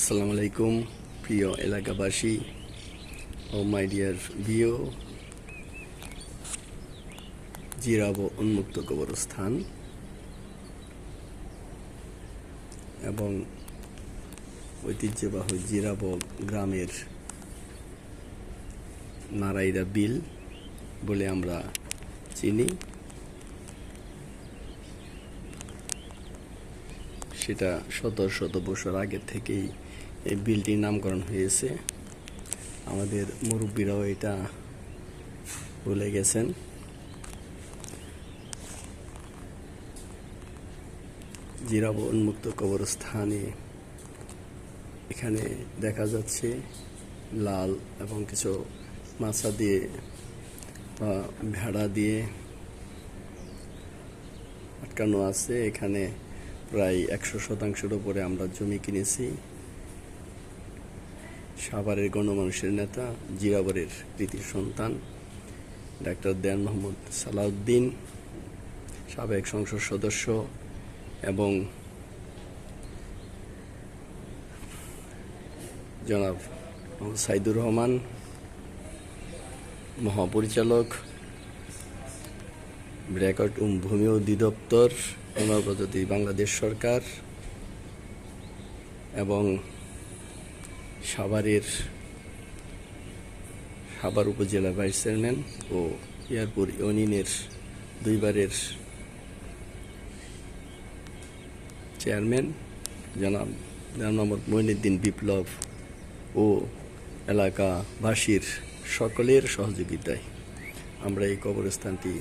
আসসালামু আলাইকুম প্রিয় এলাকাবাসী ও মাই ডিয়ার ভিও, জিরাবো উন্মুক্ত কবরস্থান এবং ঐতিহ্যবাহী জিরাবো গ্রামের নারাইরা বিল বলে আমরা চিনি। সেটা শত শত বছর আগে থেকেই এই বিলটির নামকরণ হয়েছে। আমাদের মুরব্বীরাও এটা ভুলে গেছেন। জিরাব উন্মুক্ত কবরস্থানে এখানে দেখা যাচ্ছে লাল এবং কিছু মাছা দিয়ে বা ভেড়া দিয়ে আটকানো আছে। এখানে প্রায় একশো শতাংশের উপরে আমরা জমি কিনেছি। সাভারের গণমানুষের নেতা জিরাবরের কৃতি সন্তান, ডাক্তার দেন মোহাম্মদ সালাউদ্দিন, সাবেক সংসদ সদস্য এবং জনাব সাইদুর রহমান, মহাপরিচালক, রেকর্ড ভূমি অধিদপ্তর পুনর প্রজাতি বাংলাদেশ সরকার এবং সাভারের সাভার উপজেলা ভাইস চেয়ারম্যান ও ইয়ারপুর ইউনিয়নের দুইবারের চেয়ারম্যান, জনাব মোহাম্মদ মঈনুদ্দিন বিপ্লব ও এলাকাবাসীর সকলের সহযোগিতায় আমরা এই কবরস্থানটি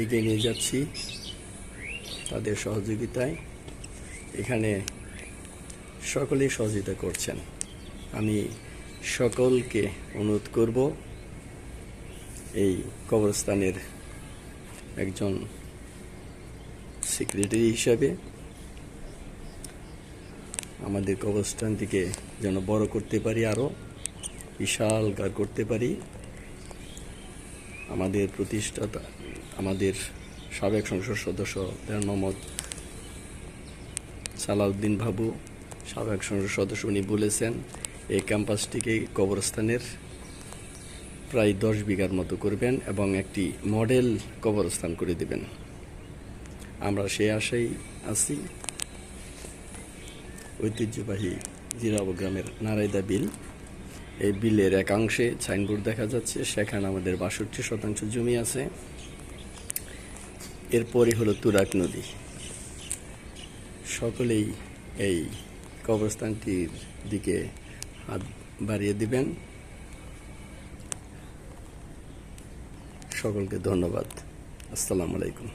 এগিয়ে নিয়ে যাচ্ছি। তাদের সহযোগিতায় এখানে সকলেই সহযোগিতা করছেন। আমি সকলকে অনুরোধ করব এই কবরস্থানের একজন সেক্রেটারি হিসাবে আমাদের কবরস্থানটিকে যেন বড় করতে পারি আরও বিশাল কার করতে পারি। আমাদের প্রতিষ্ঠাতা, আমাদের সাবেক সংসদ সদস্য মোহাম্মদ সালাউদ্দিন বাবু, সাবেক সংসদ সদস্য উনি বলেছেন এই ক্যাম্পাসটিকে কবরস্থানের প্রায় দশ বিঘার মতো করবেন এবং একটি মডেল কবরস্থান করে দেবেন। আমরা সে আশাই আছি। ঐতিহ্যবাহী জিরাব গ্রামের নারায়দা বিল। এই বিলের একাংশে সাইনবোর্ড দেখা যাচ্ছে, সেখানে আমাদের বাষট্টি শতাংশ জমি আছে। এরপরে হলো তুরাক নদী। সকলেই এই কবরস্থানটির দিকে বাড়িয়ে দিবেন। সকলকে ধন্যবাদ। আসসালামু আলাইকুম।